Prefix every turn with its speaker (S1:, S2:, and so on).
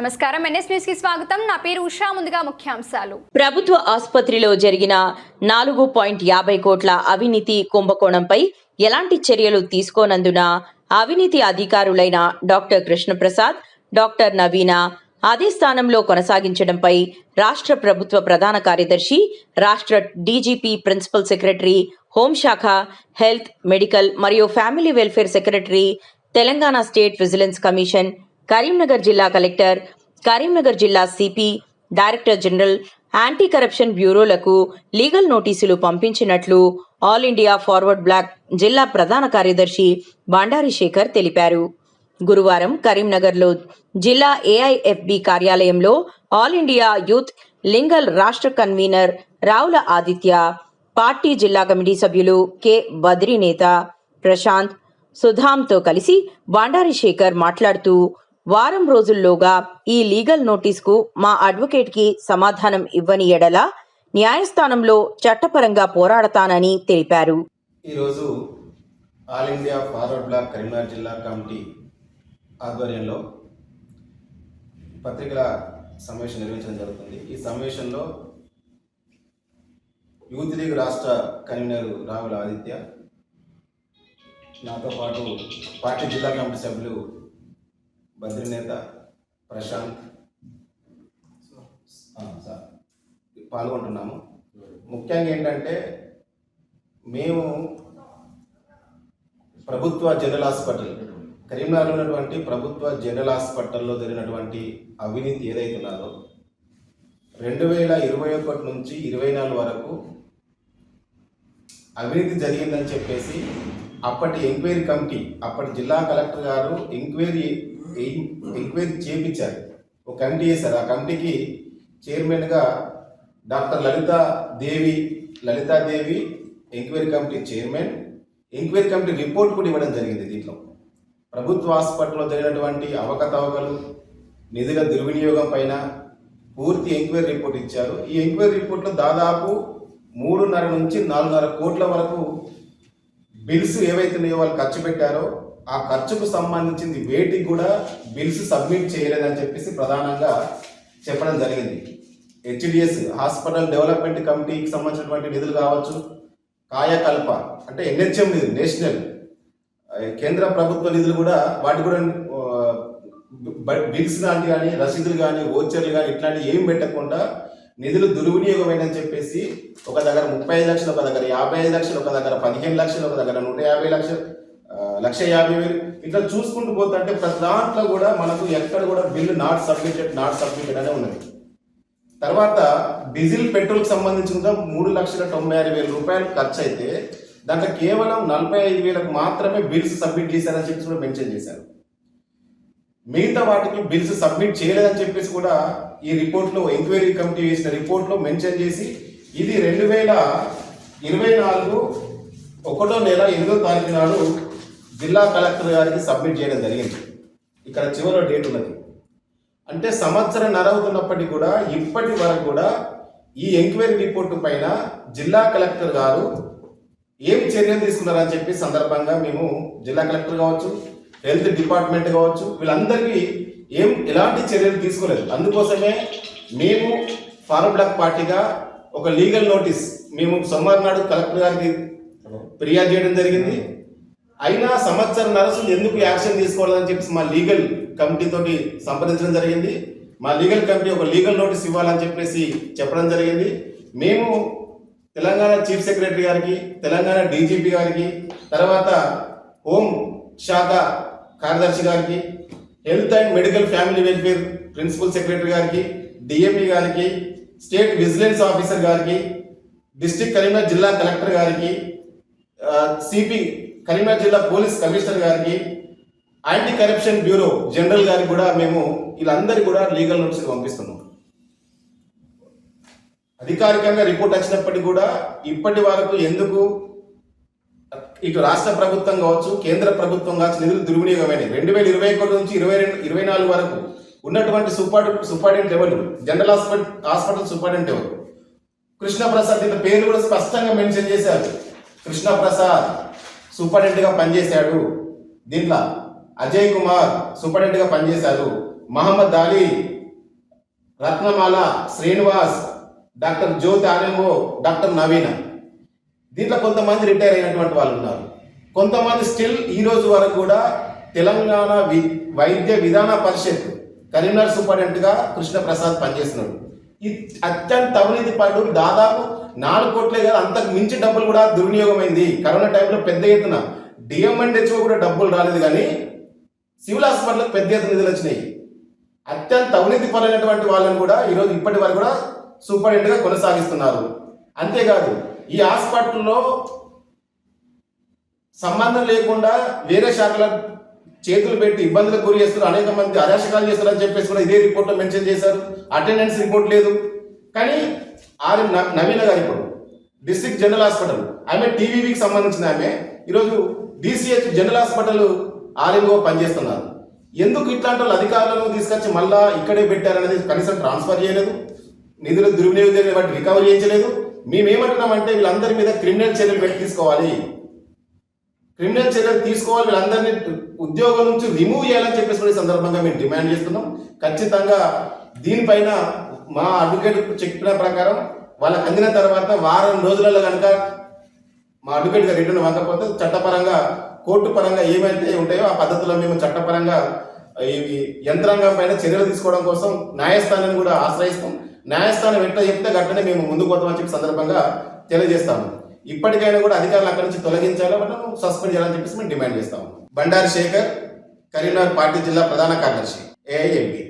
S1: నమస్కారం. ఎన్ఎస్ న్యూస్కి స్వాగతం. నా పేరు ఉషా. ముందుగా ముఖ్యాంశాలు.
S2: ప్రభుత్వ ఆసుపత్రిలో జరిగిన నాలుగు పాయింట్ యాభై కోట్ల అవినీతి కుంభకోణంపై ఎలాంటి చర్యలు తీసుకోనందున అవినీతి అధికారులైన డాక్టర్ కృష్ణప్రసాద్ డాక్టర్ నవీన అదే స్థానంలో కొనసాగించడంపై రాష్ట్ర ప్రభుత్వ ప్రధాన కార్యదర్శి రాష్ట్ర డీజీపీ ప్రిన్సిపల్ సెక్రటరీ హోంశాఖ హెల్త్ మెడికల్ మరియు family welfare secretary Telangana state vigilance commission Karimnagar జిల్లా కలెక్టర్ కరీంనగర్ జిల్లా CP director general anti corruption బ్యూరోలకు legal నోటీసులు పంపించినట్లు ఆల్ ఇండియా ఫార్వర్డ్ బ్లాక్ జిల్లా ప్రధాన కార్యదర్శి బండారి శేఖర్ తెలిపారు. గురువారం కరీంనగర్లో జిల్లా ఏఐఎఫ్బి కార్యాలయంలో ఆల్ ఇండియా యూత్ లింగల్ రాష్ట్ర కన్వీనర్ రావుల ఆదిత్య పార్టీ జిల్లా కమిటీ సభ్యులు కె బద్రీ నేత ప్రశాంత్ సుధాంతో కలిసి బండారి శేఖర్ మాట్లాడుతూ వారం రోజుల్లోగా ఈ లీగల్ నోటీస్కు మా అడ్వకేట్కి సమాధానం ఇవ్వని ఎడల న్యాయస్థానంలో చట్టపరంగా పోరాడతానని తెలిపారు.
S3: ఈరోజు all India forward bloc Karimnagar జిల్లా కమిటీ ఆధ్వర్యంలో పత్రికల సమావేశం నిర్వహించడం జరుగుతుంది. ఈ సమావేశంలో యూత్ లీగ్ రాష్ట్ర కన్వీనర్ రావుల ఆదిత్య నాతో పాటు పార్టీ జిల్లా కమిటీ సభ్యులు బద్రీనేత ప్రశాంత్. సార్. పాల్గొంటున్నాము. ముఖ్యంగా ఏంటంటే మేము ప్రభుత్వ జనరల్ హాస్పిటల్ కరీంనగర్లో ఉన్నటువంటి ప్రభుత్వ జనరల్ హాస్పిటల్లో జరిగినటువంటి అవినీతి ఏదైతే ఉన్నారో రెండు వేల ఇరవై ఒకటి నుంచి ఇరవై నాలుగు వరకు అవినీతి జరిగిందని చెప్పేసి అప్పటి ఎంక్వైరీ కమిటీ అప్పటి జిల్లా కలెక్టర్ గారు ఎంక్వైరీ ఎంక్వైరీ చేయించారు ఒక కమిటీ వేశారు ఆ కమిటీకి చైర్మన్గా doctor Lalitha Devi Lalithadevi enquiry committee chairman enquiry committee report కూడా ఇవ్వడం జరిగింది దీంట్లో. ప్రభుత్వ హాస్పిటల్లో జరిగినటువంటి అవకతవకలు నిధుల దుర్వినియోగం పైన పూర్తి ఎంక్వైరీ రిపోర్ట్ ఇచ్చారు. ఈ ఎంక్వైరీ రిపోర్ట్లో దాదాపు మూడున్నర నుంచి నాలుగున్నర కోట్ల వరకు బిల్స్ ఏవైతే ఉన్నాయో వాళ్ళు ఖర్చు పెట్టారో ఆ ఖర్చుకు సంబంధించింది వేటికి కూడా బిల్స్ సబ్మిట్ చేయలేదని చెప్పేసి ప్రధానంగా చెప్పడం జరిగింది. హెచ్డిఎస్ హాస్పిటల్ డెవలప్మెంట్ కమిటీకి సంబంధించినటువంటి నిధులు కావచ్చు కాయకల్ప అంటే ఎన్హెచ్ఎం నిధులు నేషనల్ కేంద్ర ప్రభుత్వ నిధులు కూడా వాటి కూడా బిల్స్ లాంటి కానీ రసీదులు కానీ ఓచర్లు కానీ ఇట్లాంటివి ఏం పెట్టకుండా నిధులు దుర్వినియోగమైనని చెప్పేసి ఒక దగ్గర ముప్పై ఐదు లక్షలు ఒక దగ్గర యాభై ఐదు లక్షలు ఒక దగ్గర పదిహేను లక్షలు ఒక దగ్గర నూట యాభై లక్షలు లక్ష యాభై వేలు. ఇట్లా చూసుకుంటూ పోతుంటే ప్రతి దాంట్లో కూడా మనకు ఎక్కడ కూడా bill not submitted not submitted అనే ఉన్నది. తర్వాత డీజిల్ పెట్రోల్కి సంబంధించిన మూడు లక్షల తొంభై ఆరు వేల రూపాయలు ఖర్చు అయితే దాంట్లో కేవలం నలభై ఐదు వేలకు మాత్రమే బిల్స్ సబ్మిట్ చేశారని చెప్పేసి కూడా మెన్షన్ చేశారు. మిగతా వాటికి బిల్స్ సబ్మిట్ చేయలేదని చెప్పేసి కూడా ఈ రిపోర్ట్లో ఎంక్వైరీ కమిటీ వేసిన రిపోర్ట్లో మెన్షన్ చేసి ఇది రెండు వేల ఇరవై నాలుగు ఒకటో నెల ఎనిమిదో తారీఖు నాడు జిల్లా కలెక్టర్ గారికి సబ్మిట్ చేయడం జరిగింది. ఇక్కడ చివరిలో డేట్ ఉన్నది. అంటే సంవత్సరం నరవుతున్నప్పటికీ కూడా ఇప్పటి వరకు కూడా ఈ ఎంక్వైరీ రిపోర్టు పైన జిల్లా కలెక్టర్ గారు ఏం చర్యలు తీసుకున్నారని చెప్పి సందర్భంగా మేము జిల్లా కలెక్టర్ కావచ్చు హెల్త్ డిపార్ట్మెంట్ కావచ్చు వీళ్ళందరికీ ఏం ఎలాంటి చర్యలు తీసుకోలేదు. అందుకోసమే మేము ఫార్మ్ బ్లాక్ పార్టీగా ఒక లీగల్ నోటీస్ మేము సోమవారం నాడు కలెక్టర్ గారికి ఫిర్యాదు చేయడం జరిగింది. అయినా సంవత్సరం నరసు ఎందుకు యాక్షన్ తీసుకోవాలని చెప్పి మా లీగల్ కమిటీతోటి సంప్రదించడం జరిగింది. మా లీగల్ కమిటీ ఒక లీగల్ నోటీస్ ఇవ్వాలని చెప్పేసి చెప్పడం జరిగింది. మేము తెలంగాణ చీఫ్ సెక్రటరీ గారికి తెలంగాణ డీజీపీ గారికి తర్వాత హోం శాఖ కార్యదర్శి గారికి health and medical family welfare principal secretary గారికి డిఎంఈ గారికి స్టేట్ విజిలెన్స్ ఆఫీసర్ గారికి డిస్టిక్ కరీంనగర్ జిల్లా కలెక్టర్ గారికి సిపి కరీంనగర్ జిల్లా పోలీస్ కమిషనర్ గారికి యాంటీ కరప్షన్ బ్యూరో జనరల్ గారికి కూడా మేము వీళ్ళందరికీ కూడా లీగల్ నోటీసులు పంపిస్తున్నాం. అధికారికంగా రిపోర్ట్ వచ్చినప్పటికీ కూడా ఇప్పటి వరకు ఎందుకు ఇటు రాష్ట్ర ప్రభుత్వం కావచ్చు కేంద్ర ప్రభుత్వం కావచ్చు నిధులు దుర్వినియోగమైనవి. రెండు వేల ఇరవై ఒకటి నుంచి ఇరవై రెండు ఇరవై నాలుగు వరకు ఉన్నటువంటి సూపర్ సూపర్డెంట్ ఎవరు? జనరల్ హాస్పిటల్ హాస్పిటల్ సూపర్డెంట్ ఎవరు? కృష్ణప్రసాద్ ఇంత పేరు కూడా స్పష్టంగా మెన్షన్ చేశారు. కృష్ణప్రసాద్. సూపరింటెండెంట్గా పనిచేశాడు. దీంట్లో అజయ్ కుమార్ సూపరింటెండెంట్గా పనిచేశారు Mohammed Ali Ratnamala Srinivas doctor Jyothi RMO doctor Naveena. దీంట్లో కొంతమంది రిటైర్ అయినటువంటి వాళ్ళు ఉన్నారు. కొంతమంది స్టిల్ ఈ రోజు వరకు కూడా తెలంగాణ వి వైద్య విధాన పరిషత్ కరీంనగర్ సూపరింటెండెంట్గా కృష్ణప్రసాద్ పనిచేస్తున్నాడు. ఈ అత్యంత అవినీతి పరుడు దాదాపు నాలుగు కోట్లే కాదు అంతకు మించి డబ్బులు కూడా దుర్వినియోగమైంది. కరోనా టైంలో పెద్ద ఎత్తున డిఎంఎండ్హెచ్ఓ కూడా డబ్బులు రాలేదు కానీ సివిల్ హాస్పిటల్కి పెద్ద ఎత్తున నిధులు వచ్చినాయి. అత్యంత అవినీతి పరైనటువంటి వాళ్ళని కూడా ఈరోజు ఇప్పటి వరకు కూడా సూపరింటెండెంట్గా కొనసాగిస్తున్నారు. అంతేకాదు ఈ హాస్పిటల్లో సంబంధం లేకుండా వేరే శాఖల చేతులు పెట్టి ఇబ్బందులకు గురి చేస్తారు అనేక మంది అరాచకాలు చేస్తున్నారు అని చెప్పేసి కూడా ఇదే రిపోర్ట్లో మెన్షన్ చేశారు. అటెండెన్స్ రిపోర్ట్ లేదు. కానీ ఆర్ నవీన గారు ఇప్పుడు డిస్ట్రిక్ట్ జనరల్ హాస్పిటల్ ఆమె టీవీవీకి సంబంధించిన ఆమె. ఈరోజు డిసిహెచ్ జనరల్ హాస్పిటల్ ఆర్ఎంఓ పనిచేస్తున్నారు. ఎందుకు ఇట్లాంటి వాళ్ళు అధికారులను తీసుకొచ్చి మళ్ళా ఇక్కడే పెట్టారనేది కనీసం ట్రాన్స్ఫర్ చేయలేదు. నిధులు దుర్వినియోగం వాటి రికవరీ చేయించలేదు. మేమేమంటున్నామంటే వీళ్ళందరి మీద క్రిమినల్ చర్యలు పెట్టి తీసుకోవాలి. క్రిమినల్ చర్యలు తీసుకోవాలి వీళ్ళందరినీ ఉద్యోగం నుంచి రిమూవ్ చేయాలని చెప్పేసి కూడా సందర్భంగా మేము డిమాండ్ చేస్తున్నాం. ఖచ్చితంగా దీనిపైన మా అడ్వకేట్ చెప్పిన ప్రకారం వాళ్ళకి అందిన తర్వాత వారం రోజులలో కనుక మా అడ్వకేట్ గారు రిటర్న్ ఇవ్వకపోతే చట్టపరంగా కోర్టు పరంగా ఏమైతే ఉంటాయో ఆ పద్ధతిలో మేము చట్టపరంగా ఈ యంత్రాంగం పైన చర్యలు తీసుకోవడం కోసం న్యాయస్థానాన్ని కూడా ఆశ్రయిస్తాం. న్యాయస్థానం ఎట్లా చెప్తే గట్టనే మేము ముందుకు పోతామని చెప్పి సందర్భంగా తెలియజేస్తాము. ఇప్పటికైనా కూడా అధికారులు అక్కడి నుంచి తొలగించాలో? మనం సస్పెండ్ చేయాలని చెప్పేసి మేము డిమాండ్ చేస్తాము. బండారు శేఖర్ కరీంనగర్ పార్టీ జిల్లా ప్రధాన కార్యదర్శి ఏఐఎంపీ